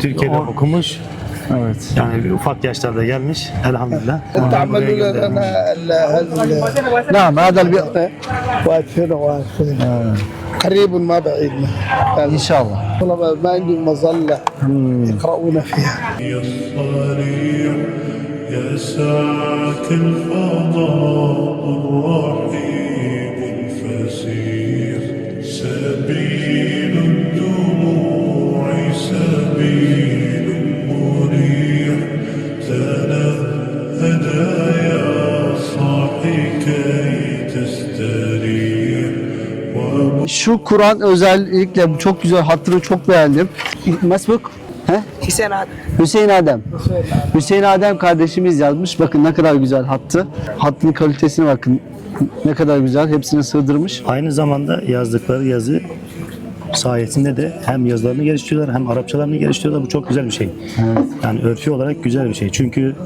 Türkiye'de O- okumuş. Evet. Yani bir ufak yaşlarda gelmiş. Elhamdülillah. تعملوا. لنا ال- هذا نعم هذا البيئة واقف هنا قريب ما بعيد إن شاء الله والله ما- عندهم مظله يقرؤون فيها الصريع يسعك الفضاء الرحيب الفسيح سبيل Şu Kur'an özellikle çok güzel hatırı çok beğendim. Mesbuk He? Hüseyin Adem. Hüseyin Adem. Hüseyin Adem. Kardeşimiz yazmış. Bakın ne kadar güzel hattı. Hattın kalitesine bakın. Ne kadar güzel. Hepsini sığdırmış. Aynı zamanda yazdıkları yazı sayesinde de hem yazılarını geliştiriyorlar hem Arapçalarını geliştiriyorlar. Bu çok güzel bir şey. Yani örfü olarak güzel bir şey. Çünkü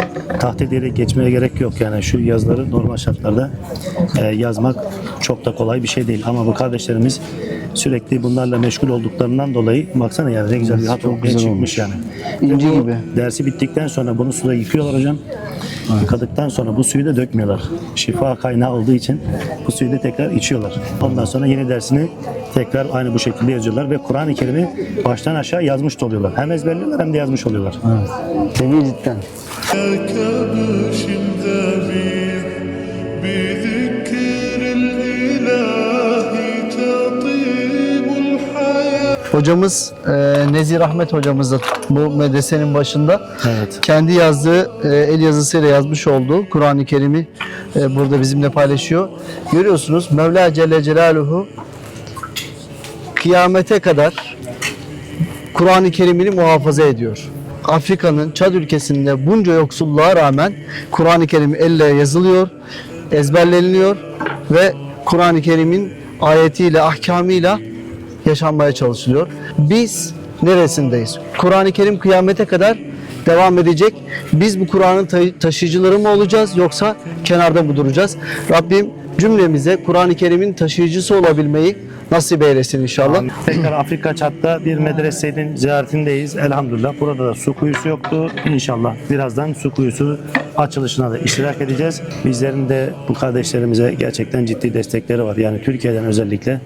taht diyerek geçmeye gerek yok. Yani şu yazıları normal şartlarda e, yazmak çok da kolay bir şey değil. Ama bu kardeşlerimiz sürekli bunlarla meşgul olduklarından dolayı baksana yani ne güzel bir hat Çok ortaya güzel çıkmış olmuş. yani. İnci bu gibi. Dersi bittikten sonra bunu suda yıkıyorlar hocam. Yıkadıktan sonra bu suyu da dökmüyorlar. Şifa kaynağı olduğu için bu suyu da tekrar içiyorlar. Ondan sonra yeni dersini tekrar aynı bu şekilde yazıyorlar ve Kur'an-ı Kerim'i baştan aşağı yazmış da oluyorlar. Hem ezberliyorlar hem de yazmış oluyorlar. Evet. Hocamız e, Nezir Ahmet hocamız da bu medresenin başında evet. kendi yazdığı e, el yazısıyla yazmış olduğu Kur'an-ı Kerim'i e, burada bizimle paylaşıyor. Görüyorsunuz Mevla Celle Celaluhu kıyamete kadar Kur'an-ı Kerim'ini muhafaza ediyor. Afrika'nın Çad ülkesinde bunca yoksulluğa rağmen Kur'an-ı Kerim elle yazılıyor, ezberleniliyor ve Kur'an-ı Kerim'in ayetiyle, ahkamıyla yaşanmaya çalışılıyor. Biz neresindeyiz? Kur'an-ı Kerim kıyamete kadar devam edecek. Biz bu Kur'an'ın ta- taşıyıcıları mı olacağız yoksa kenarda mı duracağız? Rabbim cümlemize Kur'an-ı Kerim'in taşıyıcısı olabilmeyi nasip eylesin inşallah. Tekrar Afrika Çat'ta bir medresenin ziyaretindeyiz. Elhamdülillah. Burada da su kuyusu yoktu. İnşallah birazdan su kuyusu açılışına da iştirak edeceğiz. Bizlerin de bu kardeşlerimize gerçekten ciddi destekleri var. Yani Türkiye'den özellikle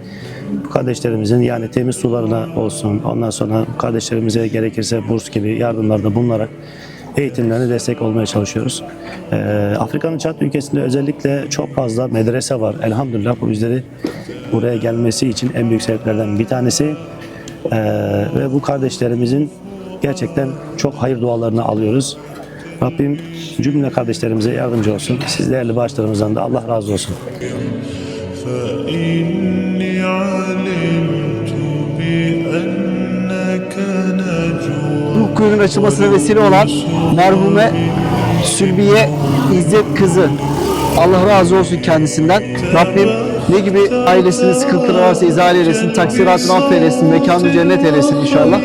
bu kardeşlerimizin yani temiz sularına olsun ondan sonra kardeşlerimize gerekirse burs gibi yardımlarda bulunarak eğitimlerine destek olmaya çalışıyoruz. Ee, Afrika'nın Çat ülkesinde özellikle çok fazla medrese var. Elhamdülillah bu bizleri buraya gelmesi için en büyük sebeplerden bir tanesi. Ee, ve bu kardeşlerimizin gerçekten çok hayır dualarını alıyoruz. Rabbim cümle kardeşlerimize yardımcı olsun. Siz değerli bağışlarımızdan da Allah razı olsun. فإني kuyunun açılmasına vesile olan merhume Sülbiye İzzet kızı. Allah razı olsun kendisinden. Rabbim ne gibi ailesinin sıkıntıları varsa izale eylesin, taksiratını affeylesin, mekanı cennet eylesin inşallah.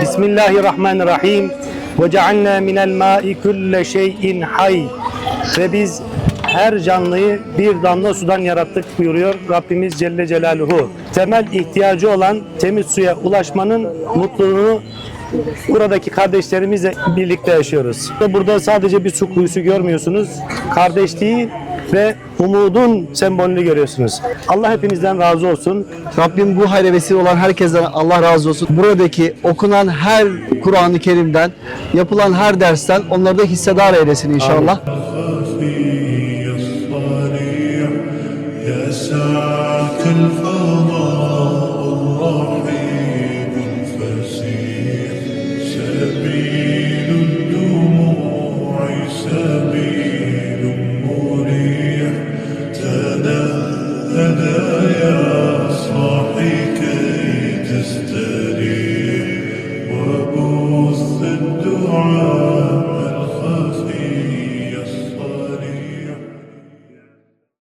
Bismillahirrahmanirrahim. Ve cealna minel ma'i kulle şeyin hay. Ve biz her canlıyı bir damla sudan yarattık buyuruyor Rabbimiz Celle Celaluhu. Temel ihtiyacı olan temiz suya ulaşmanın mutluluğunu buradaki kardeşlerimizle birlikte yaşıyoruz. Burada sadece bir su kuyusu görmüyorsunuz. Kardeşliği ve umudun sembolünü görüyorsunuz. Allah hepinizden razı olsun. Rabbim bu hayra vesile olan herkesten Allah razı olsun. Buradaki okunan her Kur'an-ı Kerim'den, yapılan her dersten onları da hissedar eylesin inşallah. Amin.